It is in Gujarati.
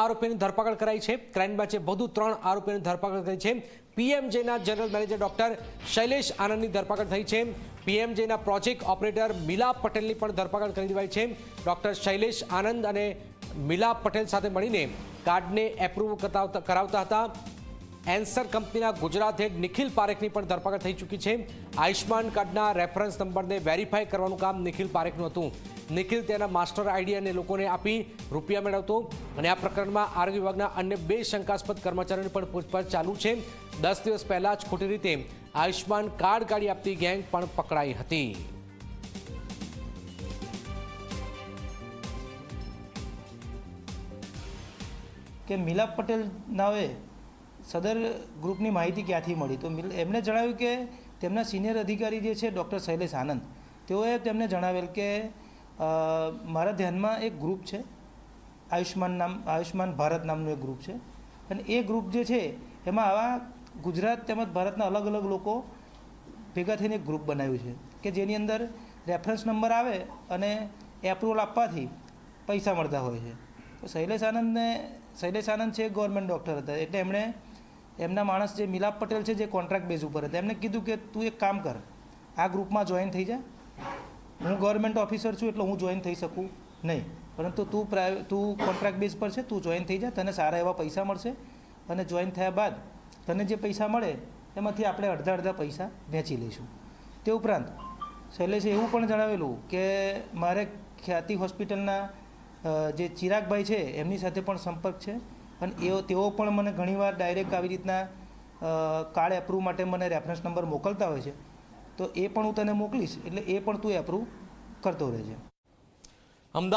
આરોપીની ધરપકડ કરાઈ છે. ક્રાઇમ બ્રાંચે વધુ ત્રણ આરોપીની ધરપકડ કરી છે. પીએમજેના જનરલ મેનેજર ડોક્ટર શૈલેષ આનંદની ધરપકડ થઈ છે. પીએમજેના પ્રોજેક્ટ ઓપરેટર મિલા પટેલની પણ ધરપકડ કરી દેવાઈ છે. ડોક્ટર શૈલેષ આનંદ અને મિલા પટેલ સાથે મળીને કાર્ડને એપ્રુવ કરાવતા હતા. એન્સર કંપનીના ગુજરાત હેડ નિખિલ પારેખની પણ ધરપકડ થઈ ચૂકી છે. આયુષ્માન કાર્ડના રેફરન્સ નંબરને વેરીફાઈ કરવાનું કામ નિખિલ પારેખનું હતું. નિખિલ તેના માસ્ટર આઈડિયાને લોકોને આપી રૂપિયા મેળવતો અને આ પ્રકરણમાં આરોગ્ય વિભાગના અન્ય બે શંકાસ્પદ કર્મચારીઓની પણ પૂછપરછ ચાલુ છે. દસ દિવસ પહેલા જ ખોટી રીતે આયુષ્માન કાર્ડ કાઢી આપતી ગેંગ પણ પકડાઈ હતી. કે મિલા પટેલ નાવે સદર ગ્રુપની માહિતી ક્યાંથી મળી? તો એમણે જણાવ્યું કે તેમના સિનિયર અધિકારી જે છે, ડૉક્ટર શૈલેષ આનંદ, તેઓએ તેમને જણાવેલ કે મારા ધ્યાનમાં એક ગ્રુપ છે, આયુષ્માન નામ, આયુષ્માન ભારત નામનું એક ગ્રુપ છે. અને એ ગ્રુપ જે છે, એમાં આવા ગુજરાત તેમજ ભારતના અલગ અલગ લોકો ભેગા થઈને એક ગ્રુપ બનાવ્યું છે, કે જેની અંદર રેફરન્સ નંબર આવે અને એપ્રુવલ આપવાથી પૈસા મળતા હોય છે. તો શૈલેષ આનંદને, શૈલેષ આનંદ છે ગવર્મેન્ટ ડૉક્ટર હતા, એટલે એમણે એમના માણસ જે મિલાપ પટેલ છે, જે કોન્ટ્રાક્ટ બેઝ ઉપર હતા, એમને કીધું કે તું એક કામ કર, આ ગ્રુપમાં જોઈન થઈ જા. હું ગવર્મેન્ટ ઓફિસર છું એટલે હું જોઈન થઈ શકું નહીં. પરંતુ તું પ્રાઇવેટ તું કોન્ટ્રાક્ટ બેઝ પર છે, તું જોઈન થઈ જા, તને સારા એવા પૈસા મળશે અને જોઈન થયા બાદ તને જે પૈસા મળે, એમાંથી આપણે અડધા અડધા પૈસા વેચી લઈશું. તે ઉપરાંત, શૈલેષે એવું પણ જણાવેલું કે મારે ખ્યાતિ હોસ્પિટલના જે ચિરાગભાઈ છે, એમની સાથે પણ સંપર્ક છે. અને એઓ તેઓ પણ મને ઘણીવાર ડાયરેક્ટ આવી રીતના કાર્ડ એપ્રુવ માટે મને રેફરન્સ નંબર મોકલતા હોય છે. તો એ પણ હું તને મોકલીશ, એટલે એ પણ તું એપ્રુવ કરતો રહેજે. અમદાવાદ